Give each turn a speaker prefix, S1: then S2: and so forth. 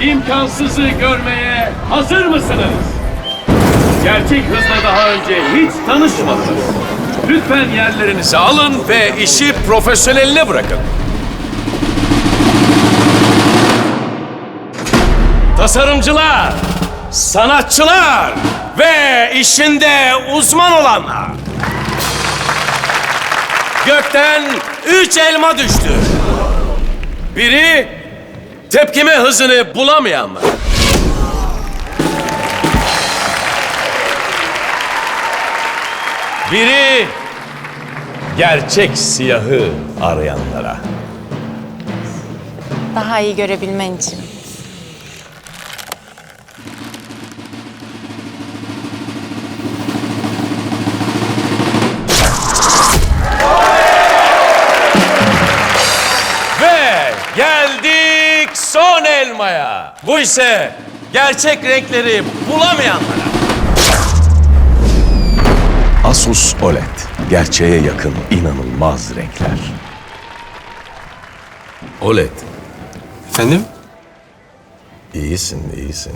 S1: imkansızı görmeye hazır mısınız? Gerçek hızla daha önce hiç tanışmadınız. Lütfen yerlerinizi alın ve işi profesyoneline bırakın. Tasarımcılar, sanatçılar ve işinde uzman olanlar. Gökten üç elma düştü. Biri tepkime hızını bulamayanlar. Biri gerçek siyahı arayanlara.
S2: Daha iyi görebilmen için.
S1: Elmaya. Bu ise gerçek renkleri bulamayanlara. Asus OLED. Gerçeğe yakın inanılmaz renkler. OLED.
S3: Efendim?
S1: İyisin, iyisin.